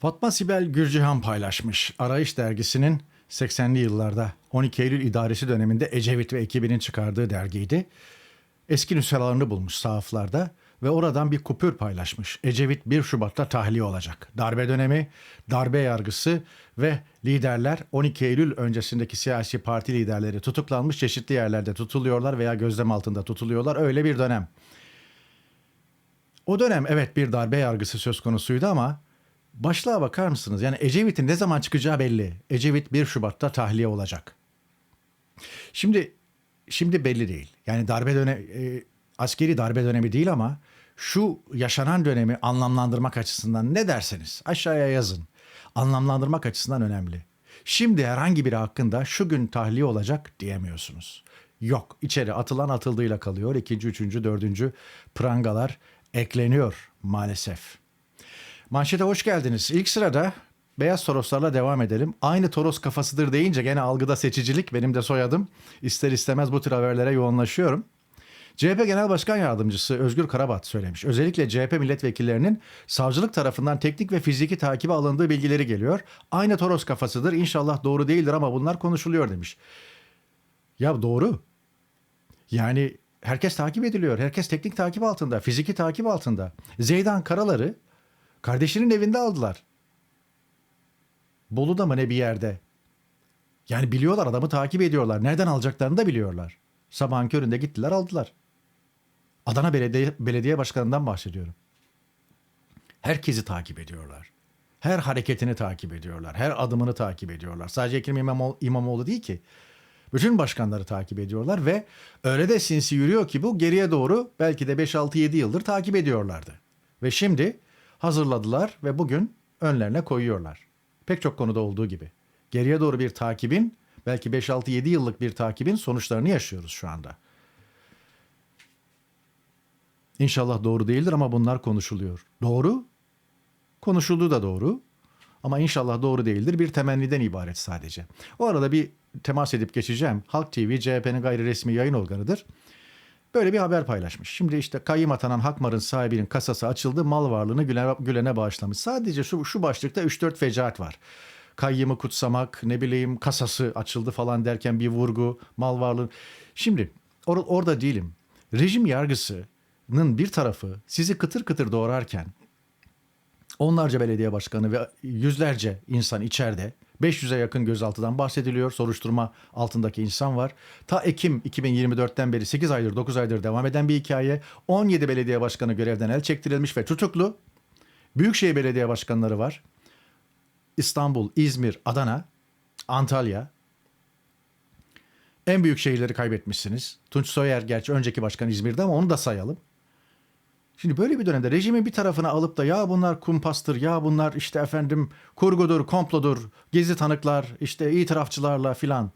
Fatma Sibel Gürcihan paylaşmış. Arayış dergisinin 80'li yıllarda 12 Eylül idaresi döneminde Ecevit ve ekibinin çıkardığı dergiydi. Eski nüshalarını bulmuş sahaflarda ve oradan bir kupür paylaşmış. Ecevit 1 Şubat'ta tahliye olacak. Darbe dönemi, darbe yargısı ve liderler 12 Eylül öncesindeki siyasi parti liderleri tutuklanmış çeşitli yerlerde tutuluyorlar veya gözlem altında tutuluyorlar. Öyle bir dönem. O dönem evet bir darbe yargısı söz konusuydu ama başlığa bakar mısınız? Yani Ecevit'in ne zaman çıkacağı belli. Ecevit 1 Şubat'ta tahliye olacak. Şimdi şimdi belli değil. Yani darbe dönemi askeri darbe dönemi değil ama şu yaşanan dönemi anlamlandırmak açısından ne derseniz aşağıya yazın. Anlamlandırmak açısından önemli. Şimdi herhangi biri hakkında şu gün tahliye olacak diyemiyorsunuz. Yok içeri atılan atıldığıyla kalıyor. İkinci, üçüncü, dördüncü prangalar ekleniyor maalesef. Manşete hoş geldiniz. İlk sırada Beyaz Toroslarla devam edelim. Aynı Toros kafasıdır deyince gene algıda seçicilik benim de soyadım. İster istemez bu tür haberlere yoğunlaşıyorum. CHP Genel Başkan Yardımcısı Özgür Karabat söylemiş. Özellikle CHP milletvekillerinin savcılık tarafından teknik ve fiziki takibe alındığı bilgileri geliyor. Aynı Toros kafasıdır. İnşallah doğru değildir ama bunlar konuşuluyor demiş. Ya doğru. Yani herkes takip ediliyor. Herkes teknik takip altında, fiziki takip altında. Zeydan Karalar'ı kardeşinin evinde aldılar. Bolu'da mı ne bir yerde. Yani biliyorlar adamı takip ediyorlar. Nereden alacaklarını da biliyorlar. Sabahın köründe gittiler aldılar. Adana Belediye, Belediye Başkanı'ndan bahsediyorum. Herkesi takip ediyorlar. Her hareketini takip ediyorlar. Her adımını takip ediyorlar. Sadece Ekrem İmamoğlu, İmamoğlu değil ki. Bütün başkanları takip ediyorlar ve öyle de sinsi yürüyor ki bu geriye doğru belki de 5-6-7 yıldır takip ediyorlardı. Ve şimdi hazırladılar ve bugün önlerine koyuyorlar. Pek çok konuda olduğu gibi. Geriye doğru bir takibin belki 5-6-7 yıllık bir takibin sonuçlarını yaşıyoruz şu anda. İnşallah doğru değildir ama bunlar konuşuluyor. Doğru. Konuşulduğu da doğru. Ama inşallah doğru değildir. Bir temenniden ibaret sadece. O arada bir temas edip geçeceğim. Halk TV CHP'nin gayri resmi yayın organıdır. Böyle bir haber paylaşmış. Şimdi işte kayyım atanan Hakmar'ın sahibinin kasası açıldı. Mal varlığını Gülen'e, Gülen'e bağışlamış. Sadece şu, şu başlıkta 3-4 fecaat var. Kayyımı kutsamak, ne bileyim kasası açıldı falan derken bir vurgu, mal varlığı. Şimdi or- orada değilim. Rejim yargısının bir tarafı sizi kıtır kıtır doğrarken onlarca belediye başkanı ve yüzlerce insan içeride 500'e yakın gözaltıdan bahsediliyor. Soruşturma altındaki insan var. Ta Ekim 2024'ten beri 8 aydır 9 aydır devam eden bir hikaye. 17 belediye başkanı görevden el çektirilmiş ve tutuklu. Büyükşehir belediye başkanları var. İstanbul, İzmir, Adana, Antalya. En büyük şehirleri kaybetmişsiniz. Tunç Soyer gerçi önceki başkan İzmir'de ama onu da sayalım. Şimdi böyle bir dönemde rejimin bir tarafına alıp da ya bunlar kumpastır, ya bunlar işte efendim kurgudur, komplodur, gizli tanıklar, işte itirafçılarla filan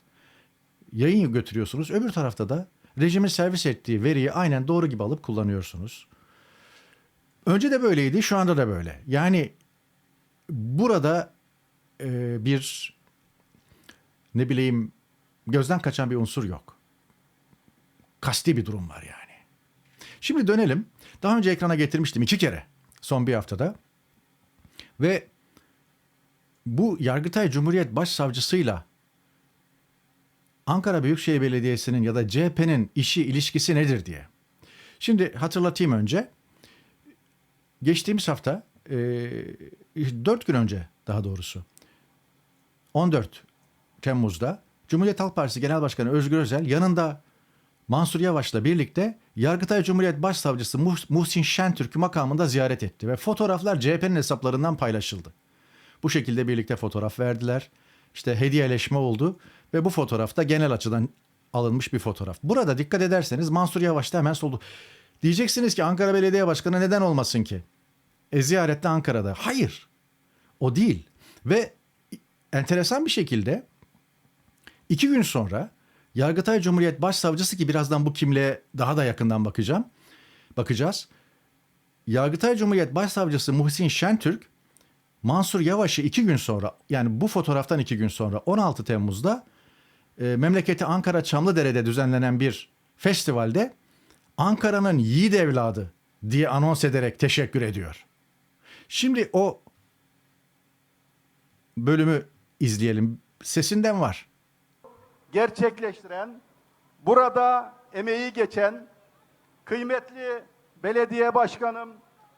yayın götürüyorsunuz. Öbür tarafta da rejimin servis ettiği veriyi aynen doğru gibi alıp kullanıyorsunuz. Önce de böyleydi, şu anda da böyle. Yani burada e, bir ne bileyim gözden kaçan bir unsur yok. Kasti bir durum var yani. Şimdi dönelim. Daha önce ekrana getirmiştim iki kere son bir haftada. Ve bu Yargıtay Cumhuriyet Başsavcısıyla Ankara Büyükşehir Belediyesi'nin ya da CHP'nin işi ilişkisi nedir diye. Şimdi hatırlatayım önce. Geçtiğimiz hafta, e, 4 gün önce daha doğrusu, 14 Temmuz'da Cumhuriyet Halk Partisi Genel Başkanı Özgür Özel yanında Mansur Yavaş'la birlikte Yargıtay Cumhuriyet Başsavcısı Muhsin Şentürk makamında ziyaret etti ve fotoğraflar CHP'nin hesaplarından paylaşıldı. Bu şekilde birlikte fotoğraf verdiler. İşte hediyeleşme oldu ve bu fotoğrafta genel açıdan alınmış bir fotoğraf. Burada dikkat ederseniz Mansur Yavaş da hemen soldu. Diyeceksiniz ki Ankara Belediye Başkanı neden olmasın ki? E ziyarette Ankara'da. Hayır. O değil. Ve enteresan bir şekilde iki gün sonra Yargıtay Cumhuriyet Başsavcısı ki birazdan bu kimliğe daha da yakından bakacağım. Bakacağız. Yargıtay Cumhuriyet Başsavcısı Muhsin Şentürk Mansur Yavaş'ı iki gün sonra yani bu fotoğraftan iki gün sonra 16 Temmuz'da e, memleketi Ankara Çamlıdere'de düzenlenen bir festivalde Ankara'nın yiğit evladı diye anons ederek teşekkür ediyor. Şimdi o bölümü izleyelim. Sesinden var. Gerçekleştiren, burada emeği geçen kıymetli belediye başkanım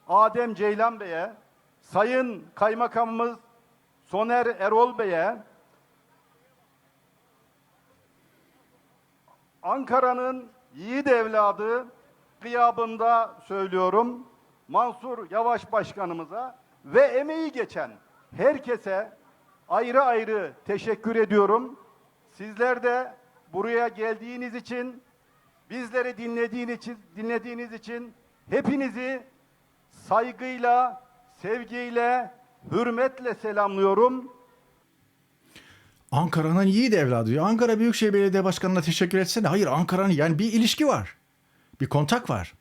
Adem Ceylan Bey'e, Sayın Kaymakamımız Soner Erol Bey'e, Ankara'nın yiğit evladı gıyabında söylüyorum Mansur Yavaş Başkanımıza ve emeği geçen herkese ayrı ayrı teşekkür ediyorum. Sizler de buraya geldiğiniz için, bizleri dinlediğiniz için, dinlediğiniz için hepinizi saygıyla, sevgiyle, hürmetle selamlıyorum. Ankara'nın yiğit evladı. Ankara Büyükşehir Belediye Başkanı'na teşekkür etsene. Hayır Ankara'nın yani bir ilişki var. Bir kontak var.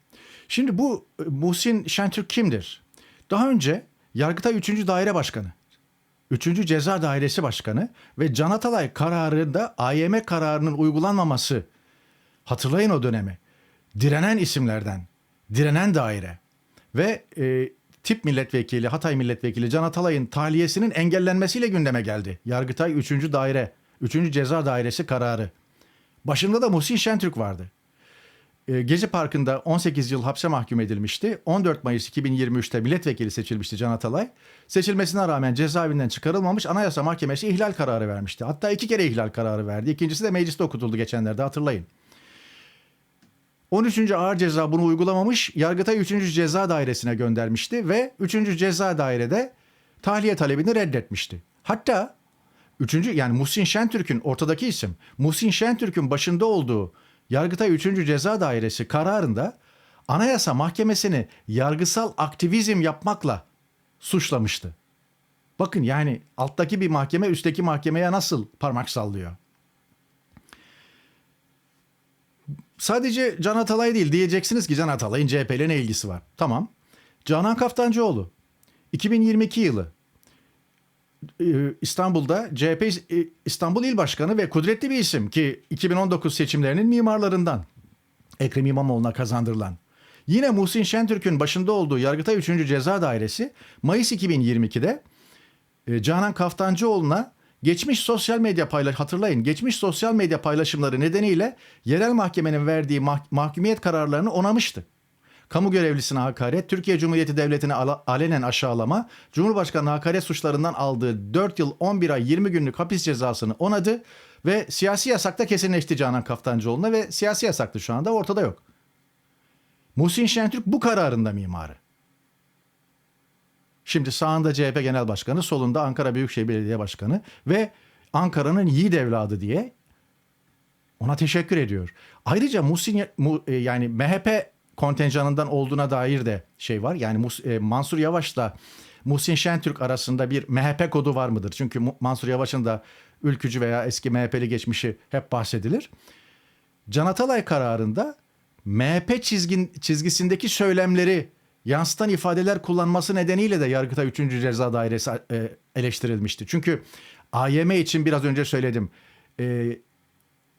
Şimdi bu e, Muhsin Şentürk kimdir? Daha önce Yargıtay 3. Daire Başkanı, 3. Ceza Dairesi Başkanı ve Can Atalay kararında AYM kararının uygulanmaması hatırlayın o dönemi. Direnen isimlerden, direnen daire ve e, tip milletvekili, Hatay milletvekili Can Atalay'ın tahliyesinin engellenmesiyle gündeme geldi. Yargıtay 3. Daire, 3. Ceza Dairesi kararı. Başında da Muhsin Şentürk vardı. E, Gezi Parkı'nda 18 yıl hapse mahkum edilmişti. 14 Mayıs 2023'te milletvekili seçilmişti Can Atalay. Seçilmesine rağmen cezaevinden çıkarılmamış Anayasa Mahkemesi ihlal kararı vermişti. Hatta iki kere ihlal kararı verdi. İkincisi de mecliste okutuldu geçenlerde hatırlayın. 13. Ağır Ceza bunu uygulamamış. Yargıtay 3. Ceza Dairesi'ne göndermişti ve 3. Ceza Dairede tahliye talebini reddetmişti. Hatta 3. yani Muhsin Şentürk'ün ortadaki isim Muhsin Şentürk'ün başında olduğu Yargıtay 3. Ceza Dairesi kararında Anayasa Mahkemesi'ni yargısal aktivizm yapmakla suçlamıştı. Bakın yani alttaki bir mahkeme üstteki mahkemeye nasıl parmak sallıyor. Sadece Can Atalay değil diyeceksiniz ki Can Atalay'ın CHP ile ne ilgisi var? Tamam. Canan Kaftancıoğlu 2022 yılı İstanbul'da CHP e, İstanbul İl Başkanı ve kudretli bir isim ki 2019 seçimlerinin mimarlarından Ekrem İmamoğlu'na kazandırılan. Yine Muhsin Şentürk'ün başında olduğu Yargıtay 3. Ceza Dairesi Mayıs 2022'de e, Canan Kaftancıoğlu'na geçmiş sosyal medya paylaş hatırlayın geçmiş sosyal medya paylaşımları nedeniyle yerel mahkemenin verdiği mah- mahkumiyet kararlarını onamıştı. Kamu görevlisine hakaret, Türkiye Cumhuriyeti Devleti'ne ala- alenen aşağılama, Cumhurbaşkanı hakaret suçlarından aldığı 4 yıl 11 ay 20 günlük hapis cezasını onadı ve siyasi yasakta kesinleşti Canan Kaftancıoğlu'na ve siyasi yasaktı şu anda ortada yok. Muhsin Şentürk bu kararında mimarı. Şimdi sağında CHP Genel Başkanı, solunda Ankara Büyükşehir Belediye Başkanı ve Ankara'nın yiğit evladı diye ona teşekkür ediyor. Ayrıca Muhsin Mu- e, yani MHP kontenjanından olduğuna dair de şey var. Yani e, Mansur Yavaş'la Muhsin Şentürk arasında bir MHP kodu var mıdır? Çünkü Mansur Yavaş'ın da ülkücü veya eski MHP'li geçmişi hep bahsedilir. Can Atalay kararında MHP çizgin, çizgisindeki söylemleri yansıtan ifadeler kullanması nedeniyle de Yargıtay 3. Ceza Dairesi e, eleştirilmişti. Çünkü AYM için biraz önce söyledim. E,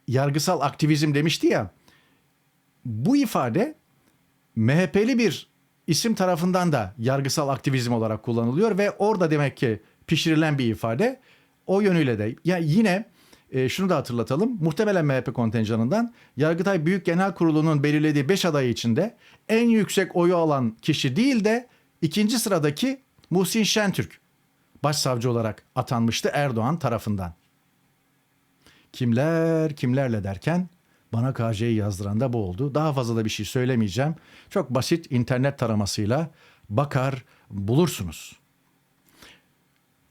yargısal aktivizm demişti ya. Bu ifade MHP'li bir isim tarafından da yargısal aktivizm olarak kullanılıyor ve orada demek ki pişirilen bir ifade. O yönüyle de ya yine e, şunu da hatırlatalım. Muhtemelen MHP kontenjanından Yargıtay Büyük Genel Kurulu'nun belirlediği 5 adayı içinde en yüksek oyu alan kişi değil de ikinci sıradaki Muhsin Şentürk başsavcı olarak atanmıştı Erdoğan tarafından. Kimler kimlerle derken bana KJ'yi yazdıran da bu oldu. Daha fazla da bir şey söylemeyeceğim. Çok basit internet taramasıyla bakar bulursunuz.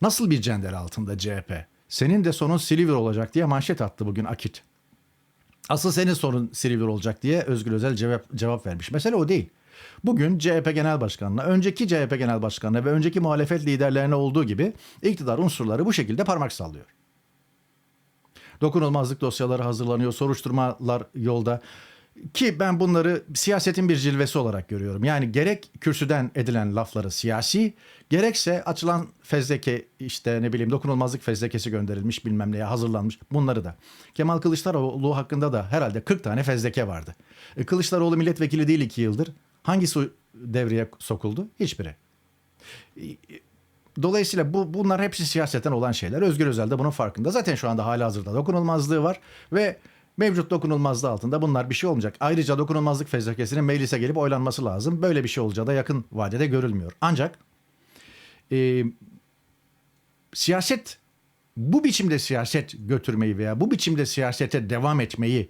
Nasıl bir cender altında CHP? Senin de sonun Silivri olacak diye manşet attı bugün Akit. Asıl senin sorun Silivri olacak diye Özgür Özel cevap, cevap vermiş. Mesele o değil. Bugün CHP Genel Başkanı'na, önceki CHP Genel Başkanı'na ve önceki muhalefet liderlerine olduğu gibi iktidar unsurları bu şekilde parmak sallıyor. Dokunulmazlık dosyaları hazırlanıyor, soruşturmalar yolda. Ki ben bunları siyasetin bir cilvesi olarak görüyorum. Yani gerek kürsüden edilen lafları siyasi, gerekse açılan fezleke işte ne bileyim dokunulmazlık fezlekesi gönderilmiş bilmem neye hazırlanmış bunları da. Kemal Kılıçdaroğlu hakkında da herhalde 40 tane fezleke vardı. E, Kılıçdaroğlu milletvekili değil 2 yıldır. Hangisi devreye sokuldu? Hiçbiri. Dolayısıyla bu bunlar hepsi siyasetten olan şeyler. Özgür Özel de bunun farkında. Zaten şu anda hala hazırda dokunulmazlığı var ve mevcut dokunulmazlığı altında bunlar bir şey olmayacak. Ayrıca dokunulmazlık fezlekesinin meclise gelip oylanması lazım. Böyle bir şey olacağı da yakın vadede görülmüyor. Ancak e, siyaset bu biçimde siyaset götürmeyi veya bu biçimde siyasete devam etmeyi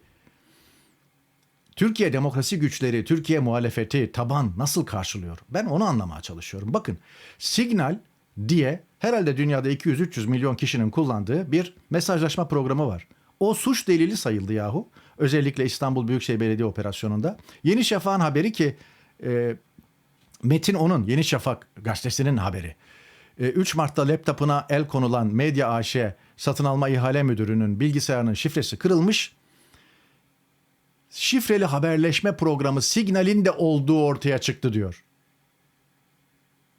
Türkiye demokrasi güçleri, Türkiye muhalefeti, taban nasıl karşılıyor? Ben onu anlamaya çalışıyorum. Bakın Signal diye herhalde dünyada 200-300 milyon kişinin kullandığı bir mesajlaşma programı var. O suç delili sayıldı yahu. Özellikle İstanbul Büyükşehir Belediye Operasyonu'nda. Yeni Şafak'ın haberi ki e, Metin onun Yeni Şafak gazetesinin haberi. E, 3 Mart'ta laptopuna el konulan Medya AŞ satın alma ihale müdürünün bilgisayarının şifresi kırılmış. Şifreli haberleşme programı Signal'in de olduğu ortaya çıktı diyor.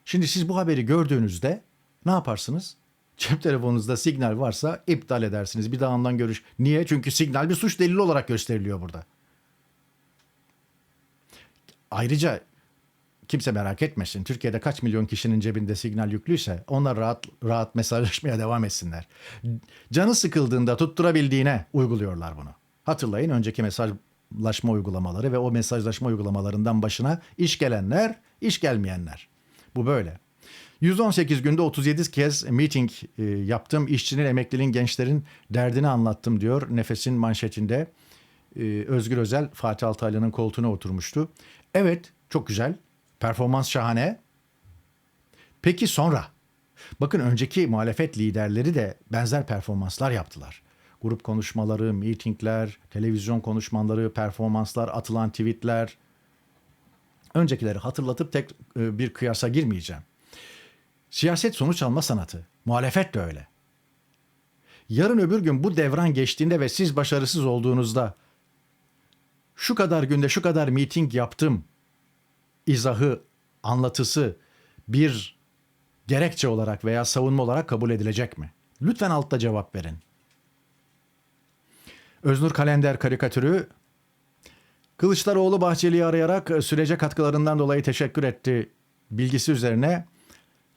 Şimdi siz bu haberi gördüğünüzde ne yaparsınız? Cep telefonunuzda signal varsa iptal edersiniz. Bir daha ondan görüş. Niye? Çünkü signal bir suç delili olarak gösteriliyor burada. Ayrıca kimse merak etmesin. Türkiye'de kaç milyon kişinin cebinde signal yüklüyse onlar rahat rahat mesajlaşmaya devam etsinler. Canı sıkıldığında tutturabildiğine uyguluyorlar bunu. Hatırlayın önceki mesajlaşma uygulamaları ve o mesajlaşma uygulamalarından başına iş gelenler, iş gelmeyenler. Bu böyle. 118 günde 37 kez meeting e, yaptım. İşçinin, emeklinin, gençlerin derdini anlattım diyor. Nefes'in manşetinde e, Özgür Özel Fatih Altaylı'nın koltuğuna oturmuştu. Evet çok güzel. Performans şahane. Peki sonra? Bakın önceki muhalefet liderleri de benzer performanslar yaptılar. Grup konuşmaları, mitingler, televizyon konuşmaları, performanslar, atılan tweetler. Öncekileri hatırlatıp tek e, bir kıyasa girmeyeceğim. Siyaset sonuç alma sanatı. Muhalefet de öyle. Yarın öbür gün bu devran geçtiğinde ve siz başarısız olduğunuzda şu kadar günde şu kadar miting yaptım izahı, anlatısı bir gerekçe olarak veya savunma olarak kabul edilecek mi? Lütfen altta cevap verin. Öznur Kalender karikatürü Kılıçdaroğlu Bahçeli'yi arayarak sürece katkılarından dolayı teşekkür etti bilgisi üzerine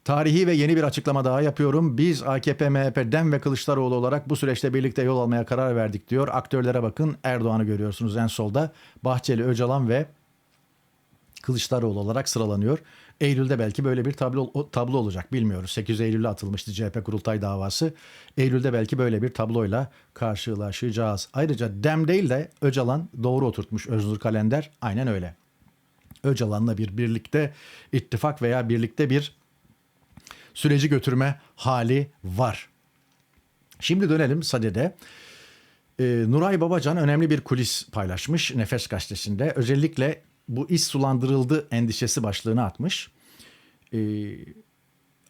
tarihi ve yeni bir açıklama daha yapıyorum. Biz AKP, MHP, DEM ve Kılıçdaroğlu olarak bu süreçte birlikte yol almaya karar verdik diyor. Aktörlere bakın Erdoğan'ı görüyorsunuz en solda. Bahçeli, Öcalan ve Kılıçdaroğlu olarak sıralanıyor. Eylül'de belki böyle bir tablo, tablo olacak bilmiyoruz. 8 Eylül'de atılmıştı CHP kurultay davası. Eylül'de belki böyle bir tabloyla karşılaşacağız. Ayrıca Dem değil de Öcalan doğru oturtmuş Öznur Kalender. Aynen öyle. Öcalan'la bir birlikte ittifak veya birlikte bir süreci götürme hali var. Şimdi dönelim Sade'de. Ee, Nuray Babacan önemli bir kulis paylaşmış Nefes gazetesinde. Özellikle bu iş sulandırıldı endişesi başlığını atmış. Ee,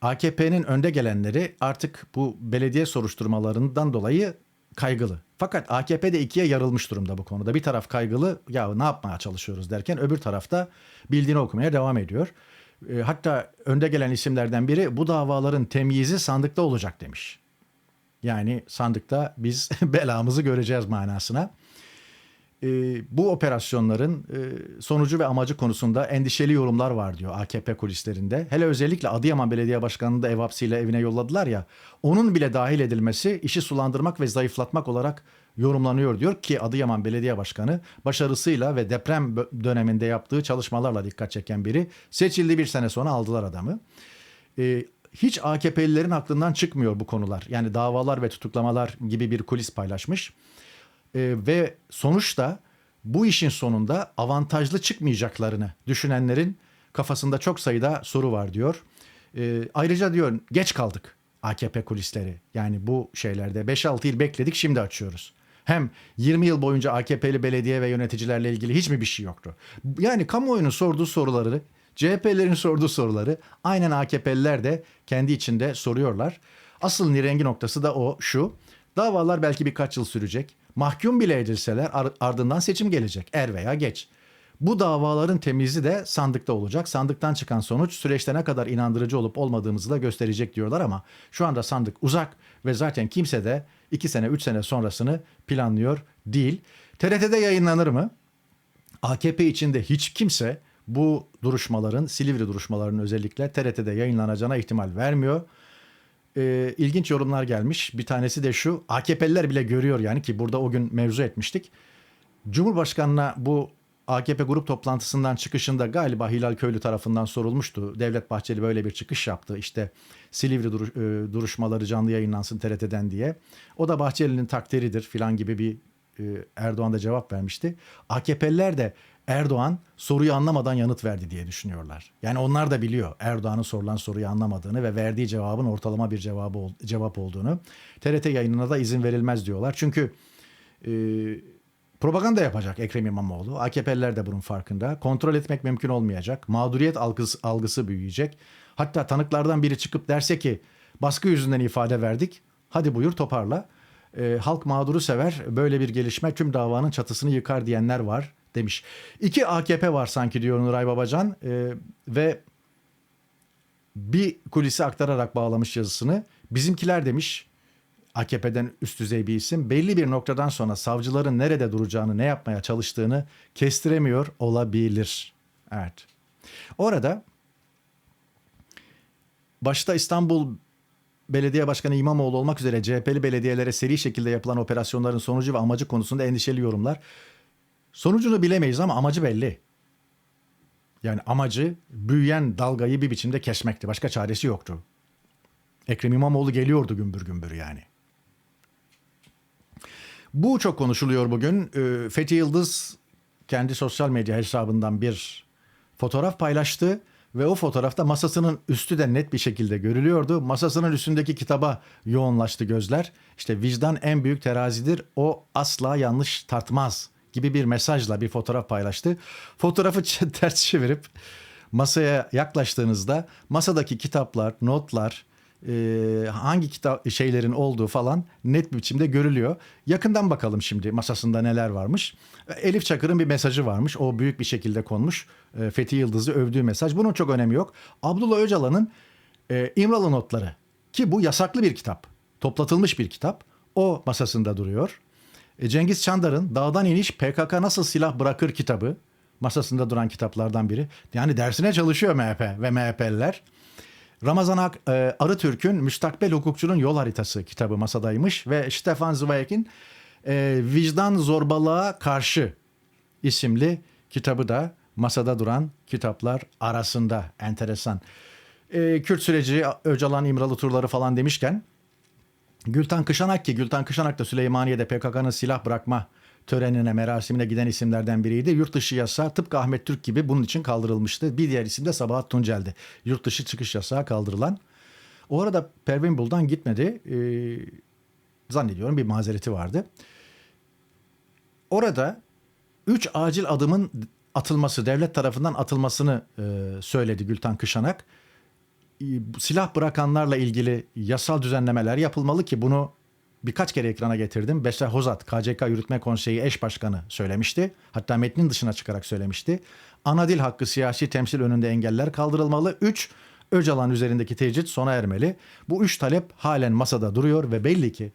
AKP'nin önde gelenleri artık bu belediye soruşturmalarından dolayı kaygılı. Fakat AKP de ikiye yarılmış durumda bu konuda. Bir taraf kaygılı ya ne yapmaya çalışıyoruz derken öbür tarafta bildiğini okumaya devam ediyor. Ee, hatta önde gelen isimlerden biri bu davaların temyizi sandıkta olacak demiş. Yani sandıkta biz belamızı göreceğiz manasına. Ee, bu operasyonların e, sonucu ve amacı konusunda endişeli yorumlar var diyor AKP kulislerinde. Hele özellikle Adıyaman Belediye Başkanı'nı da ev hapsiyle evine yolladılar ya. Onun bile dahil edilmesi işi sulandırmak ve zayıflatmak olarak yorumlanıyor diyor ki Adıyaman Belediye Başkanı başarısıyla ve deprem döneminde yaptığı çalışmalarla dikkat çeken biri. Seçildi bir sene sonra aldılar adamı. Ee, hiç AKP'lilerin aklından çıkmıyor bu konular. Yani davalar ve tutuklamalar gibi bir kulis paylaşmış. Ee, ve sonuçta bu işin sonunda avantajlı çıkmayacaklarını düşünenlerin kafasında çok sayıda soru var diyor. Ee, ayrıca diyor geç kaldık AKP kulisleri. Yani bu şeylerde 5-6 yıl bekledik şimdi açıyoruz. Hem 20 yıl boyunca AKP'li belediye ve yöneticilerle ilgili hiç mi bir şey yoktu? Yani kamuoyunun sorduğu soruları, CHP'lerin sorduğu soruları aynen AKP'liler de kendi içinde soruyorlar. Asıl nirengi noktası da o şu. Davalar belki birkaç yıl sürecek. Mahkum bile edilseler ar- ardından seçim gelecek er veya geç. Bu davaların temizi de sandıkta olacak. Sandıktan çıkan sonuç süreçte ne kadar inandırıcı olup olmadığımızı da gösterecek diyorlar ama şu anda sandık uzak ve zaten kimse de 2 sene 3 sene sonrasını planlıyor değil. TRT'de yayınlanır mı? AKP içinde hiç kimse bu duruşmaların, Silivri duruşmalarının özellikle TRT'de yayınlanacağına ihtimal vermiyor. Ee, ilginç yorumlar gelmiş. Bir tanesi de şu. AKP'liler bile görüyor yani ki burada o gün mevzu etmiştik. Cumhurbaşkanına bu AKP grup toplantısından çıkışında galiba Hilal Köylü tarafından sorulmuştu. Devlet Bahçeli böyle bir çıkış yaptı. İşte Silivri duruş- e, duruşmaları canlı yayınlansın TRT'den diye. O da Bahçeli'nin takdiridir filan gibi bir e, Erdoğan da cevap vermişti. AKP'liler de Erdoğan soruyu anlamadan yanıt verdi diye düşünüyorlar. Yani onlar da biliyor Erdoğan'ın sorulan soruyu anlamadığını ve verdiği cevabın ortalama bir cevabı cevap olduğunu. TRT yayınına da izin verilmez diyorlar. Çünkü e, propaganda yapacak Ekrem İmamoğlu. AKP'liler de bunun farkında. Kontrol etmek mümkün olmayacak. Mağduriyet algısı, algısı büyüyecek. Hatta tanıklardan biri çıkıp derse ki baskı yüzünden ifade verdik. Hadi buyur toparla. Ee, halk mağduru sever. Böyle bir gelişme tüm davanın çatısını yıkar diyenler var demiş. İki AKP var sanki diyor Nuray Babacan. Ee, ve bir kulisi aktararak bağlamış yazısını. Bizimkiler demiş AKP'den üst düzey bir isim belli bir noktadan sonra savcıların nerede duracağını, ne yapmaya çalıştığını kestiremiyor olabilir. Evet. Orada başta İstanbul Belediye Başkanı İmamoğlu olmak üzere CHP'li belediyelere seri şekilde yapılan operasyonların sonucu ve amacı konusunda endişeli yorumlar. Sonucunu bilemeyiz ama amacı belli. Yani amacı büyüyen dalgayı bir biçimde kesmekti. Başka çaresi yoktu. Ekrem İmamoğlu geliyordu gümbür gümbür yani. Bu çok konuşuluyor bugün. Ee, Fethi Yıldız kendi sosyal medya hesabından bir fotoğraf paylaştı ve o fotoğrafta masasının üstü de net bir şekilde görülüyordu. Masasının üstündeki kitaba yoğunlaştı gözler. İşte vicdan en büyük terazidir. O asla yanlış tartmaz gibi bir mesajla bir fotoğraf paylaştı. Fotoğrafı ters çevirip masaya yaklaştığınızda masadaki kitaplar, notlar, e, hangi kitap şeylerin olduğu falan net bir biçimde görülüyor. Yakından bakalım şimdi masasında neler varmış. Elif Çakır'ın bir mesajı varmış. O büyük bir şekilde konmuş. E, Fethi Yıldız'ı övdüğü mesaj. Bunun çok önemi yok. Abdullah Öcalan'ın e, İmralı notları ki bu yasaklı bir kitap. Toplatılmış bir kitap. O masasında duruyor. E, Cengiz Çandar'ın Dağdan İniş PKK Nasıl Silah Bırakır kitabı masasında duran kitaplardan biri. Yani dersine çalışıyor MHP ve MHP'liler. Ramazan Ak, e, Arıtürk'ün Müstakbel Hukukçunun Yol Haritası kitabı masadaymış ve Stefan Zweig'in e, Vicdan Zorbalığa Karşı isimli kitabı da masada duran kitaplar arasında enteresan. E, Kürt süreci, Öcalan İmralı turları falan demişken Gültan Kışanak ki Gültan Kışanak da Süleymaniye'de PKK'nın silah bırakma törenine, merasimine giden isimlerden biriydi. Yurt dışı yasağı tıpkı Ahmet Türk gibi bunun için kaldırılmıştı. Bir diğer isim de Sabahat Tuncel'di. Yurt dışı çıkış yasağı kaldırılan. O arada Pervin Buldan gitmedi. Ee, zannediyorum bir mazereti vardı. Orada üç acil adımın atılması, devlet tarafından atılmasını e, söyledi Gültan Kışanak silah bırakanlarla ilgili yasal düzenlemeler yapılmalı ki bunu birkaç kere ekrana getirdim. Beşer Hozat, KCK Yürütme Konseyi eş başkanı söylemişti. Hatta metnin dışına çıkarak söylemişti. Ana dil hakkı siyasi temsil önünde engeller kaldırılmalı. Üç, Öcalan üzerindeki tecrit sona ermeli. Bu üç talep halen masada duruyor ve belli ki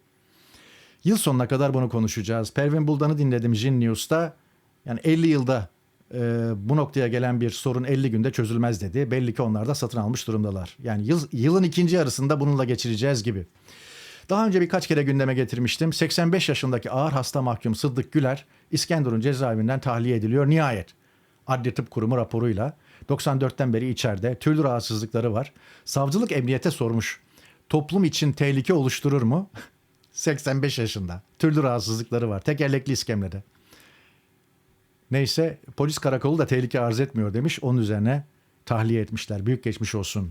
yıl sonuna kadar bunu konuşacağız. Pervin Buldan'ı dinledim Jin News'ta. Yani 50 yılda e, bu noktaya gelen bir sorun 50 günde çözülmez dedi. Belli ki onlar da satın almış durumdalar. Yani yıl, yılın ikinci yarısında bununla geçireceğiz gibi. Daha önce birkaç kere gündeme getirmiştim. 85 yaşındaki ağır hasta mahkum Sıddık Güler İskenderun cezaevinden tahliye ediliyor nihayet. Adli Tıp Kurumu raporuyla 94'ten beri içeride türlü rahatsızlıkları var. Savcılık emniyete sormuş. Toplum için tehlike oluşturur mu? 85 yaşında. Türlü rahatsızlıkları var. Tekerlekli iskemlede. Neyse polis karakolu da tehlike arz etmiyor demiş. Onun üzerine tahliye etmişler. Büyük geçmiş olsun.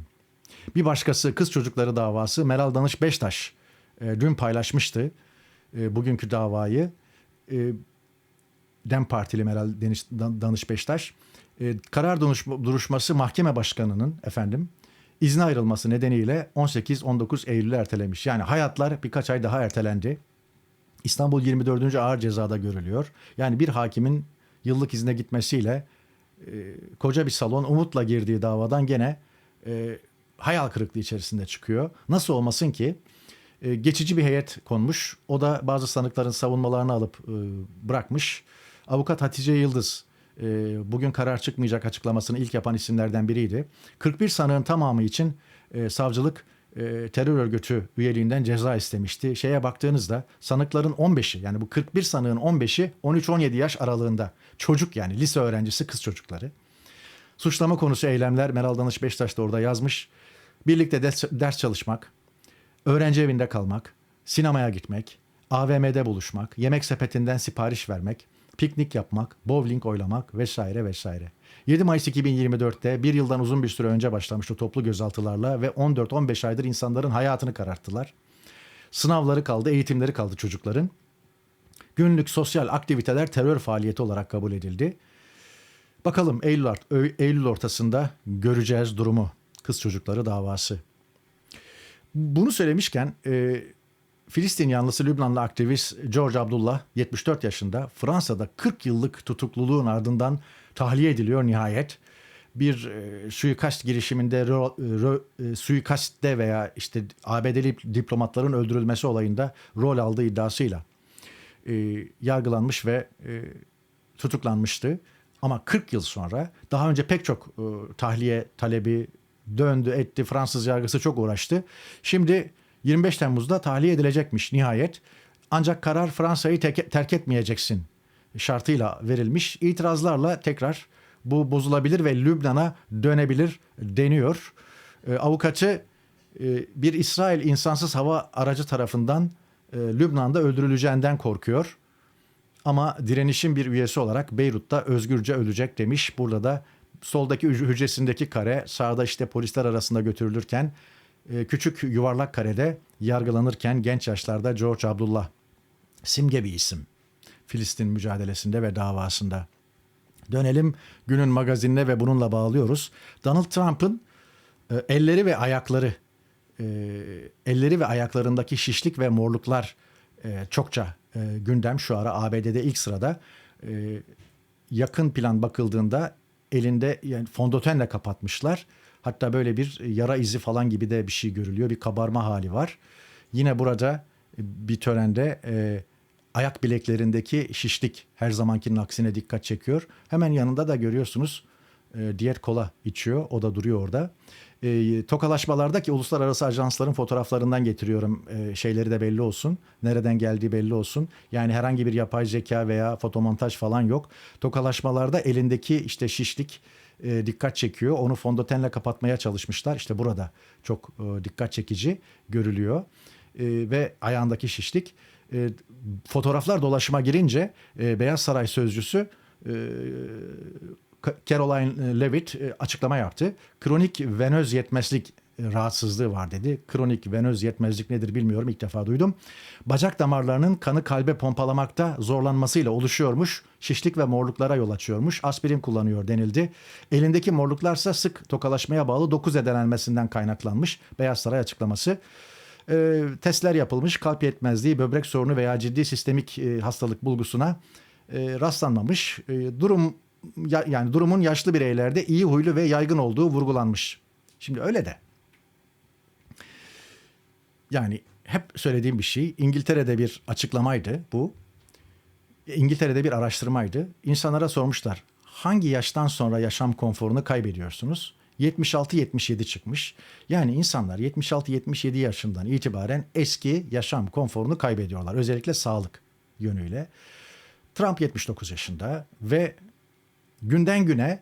Bir başkası kız çocukları davası Meral Danış Beştaş e, dün paylaşmıştı e, bugünkü davayı. E, Dem Partili Meral Deniş, Dan- Danış Beştaş. E, karar duruş- duruşması mahkeme başkanının efendim izne ayrılması nedeniyle 18-19 Eylül'e ertelemiş. Yani hayatlar birkaç ay daha ertelendi. İstanbul 24. Ağır Ceza'da görülüyor. Yani bir hakimin yıllık izne gitmesiyle e, koca bir salon umutla girdiği davadan gene e, hayal kırıklığı içerisinde çıkıyor. Nasıl olmasın ki e, geçici bir heyet konmuş. O da bazı sanıkların savunmalarını alıp e, bırakmış. Avukat Hatice Yıldız e, bugün karar çıkmayacak açıklamasını ilk yapan isimlerden biriydi. 41 sanığın tamamı için e, savcılık e, terör örgütü üyeliğinden ceza istemişti. Şeye baktığınızda sanıkların 15'i yani bu 41 sanığın 15'i 13-17 yaş aralığında. Çocuk yani lise öğrencisi kız çocukları. Suçlama konusu eylemler Meral Danış Beştaş da orada yazmış. Birlikte ders, ders çalışmak, öğrenci evinde kalmak, sinemaya gitmek, AVM'de buluşmak, yemek sepetinden sipariş vermek, piknik yapmak, bowling oynamak vesaire vesaire. 7 Mayıs 2024'te bir yıldan uzun bir süre önce başlamıştı toplu gözaltılarla ve 14-15 aydır insanların hayatını kararttılar. Sınavları kaldı, eğitimleri kaldı çocukların. Günlük sosyal aktiviteler terör faaliyeti olarak kabul edildi. Bakalım Eylül, art- Eylül ortasında göreceğiz durumu. Kız çocukları davası. Bunu söylemişken Filistin yanlısı Lübnanlı aktivist George Abdullah 74 yaşında Fransa'da 40 yıllık tutukluluğun ardından tahliye ediliyor nihayet. Bir e, suikast girişiminde ro, ro- e, suikastte veya işte ABD'li diplomatların öldürülmesi olayında rol aldığı iddiasıyla e, yargılanmış ve e, tutuklanmıştı. Ama 40 yıl sonra daha önce pek çok e, tahliye talebi döndü etti. Fransız yargısı çok uğraştı. Şimdi 25 Temmuz'da tahliye edilecekmiş nihayet. Ancak karar Fransa'yı terk etmeyeceksin şartıyla verilmiş. İtirazlarla tekrar bu bozulabilir ve Lübnan'a dönebilir deniyor. E, avukatı e, bir İsrail insansız hava aracı tarafından e, Lübnan'da öldürüleceğinden korkuyor. Ama direnişin bir üyesi olarak Beyrut'ta özgürce ölecek demiş. Burada da soldaki hüc- hücresindeki kare sağda işte polisler arasında götürülürken küçük yuvarlak karede yargılanırken genç yaşlarda George Abdullah simge bir isim. Filistin mücadelesinde ve davasında. Dönelim günün magazinine ve bununla bağlıyoruz. Donald Trump'ın e, elleri ve ayakları e, elleri ve ayaklarındaki şişlik ve morluklar e, çokça gündem şu ara ABD'de ilk sırada yakın plan bakıldığında elinde yani fondötenle kapatmışlar. Hatta böyle bir yara izi falan gibi de bir şey görülüyor. Bir kabarma hali var. Yine burada bir törende e, ayak bileklerindeki şişlik her zamankinin aksine dikkat çekiyor. Hemen yanında da görüyorsunuz e, diyet kola içiyor. O da duruyor orada. E, tokalaşmalardaki uluslararası ajansların fotoğraflarından getiriyorum. E, şeyleri de belli olsun. Nereden geldiği belli olsun. Yani herhangi bir yapay zeka veya fotomontaj falan yok. Tokalaşmalarda elindeki işte şişlik e, dikkat çekiyor. Onu fondötenle kapatmaya çalışmışlar. İşte burada çok e, dikkat çekici görülüyor. E, ve ayağındaki şişlik. E, fotoğraflar dolaşıma girince e, Beyaz Saray sözcüsü e, Caroline Levitt e, açıklama yaptı. Kronik venöz yetmezlik rahatsızlığı var dedi. Kronik venöz yetmezlik nedir bilmiyorum ilk defa duydum. Bacak damarlarının kanı kalbe pompalamakta zorlanmasıyla oluşuyormuş. Şişlik ve morluklara yol açıyormuş. Aspirin kullanıyor denildi. Elindeki morluklarsa sık tokalaşmaya bağlı dokuz edelenmesinden kaynaklanmış. Beyaz Saray açıklaması. E, testler yapılmış. Kalp yetmezliği, böbrek sorunu veya ciddi sistemik e, hastalık bulgusuna e, rastlanmamış. E, durum ya- yani durumun yaşlı bireylerde iyi huylu ve yaygın olduğu vurgulanmış. Şimdi öyle de. Yani hep söylediğim bir şey İngiltere'de bir açıklamaydı bu. İngiltere'de bir araştırmaydı. İnsanlara sormuşlar hangi yaştan sonra yaşam konforunu kaybediyorsunuz? 76-77 çıkmış. Yani insanlar 76-77 yaşından itibaren eski yaşam konforunu kaybediyorlar. Özellikle sağlık yönüyle. Trump 79 yaşında ve günden güne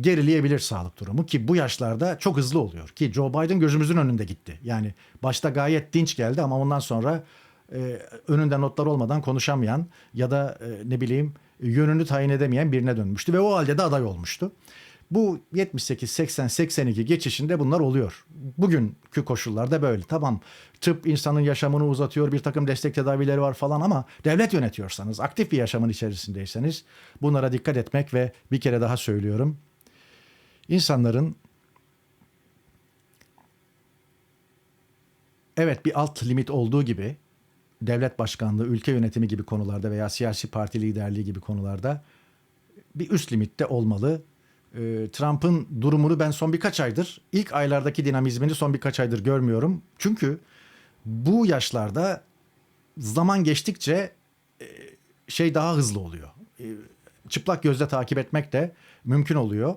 gerileyebilir sağlık durumu ki bu yaşlarda çok hızlı oluyor ki Joe Biden gözümüzün önünde gitti. Yani başta gayet dinç geldi ama ondan sonra e, önünde notlar olmadan konuşamayan ya da e, ne bileyim yönünü tayin edemeyen birine dönmüştü ve o halde de aday olmuştu. Bu 78, 80, 82 geçişinde bunlar oluyor. Bugünkü koşullarda böyle. Tamam tıp insanın yaşamını uzatıyor, bir takım destek tedavileri var falan ama devlet yönetiyorsanız, aktif bir yaşamın içerisindeyseniz bunlara dikkat etmek ve bir kere daha söylüyorum. İnsanların evet bir alt limit olduğu gibi devlet başkanlığı, ülke yönetimi gibi konularda veya siyasi parti liderliği gibi konularda bir üst limitte olmalı. Ee, Trump'ın durumunu ben son birkaç aydır, ilk aylardaki dinamizmini son birkaç aydır görmüyorum. Çünkü bu yaşlarda zaman geçtikçe e, şey daha hızlı oluyor. E, çıplak gözle takip etmek de mümkün oluyor.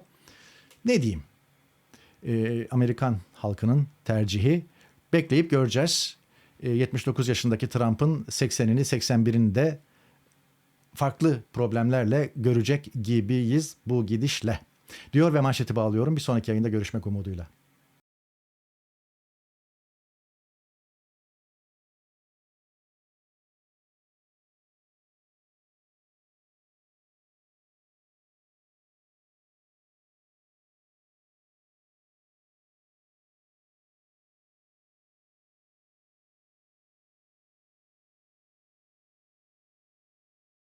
Ne diyeyim? Ee, Amerikan halkının tercihi bekleyip göreceğiz. Ee, 79 yaşındaki Trump'ın 80'ini 81'ini de farklı problemlerle görecek gibiyiz bu gidişle. Diyor ve manşeti bağlıyorum. Bir sonraki yayında görüşmek umuduyla.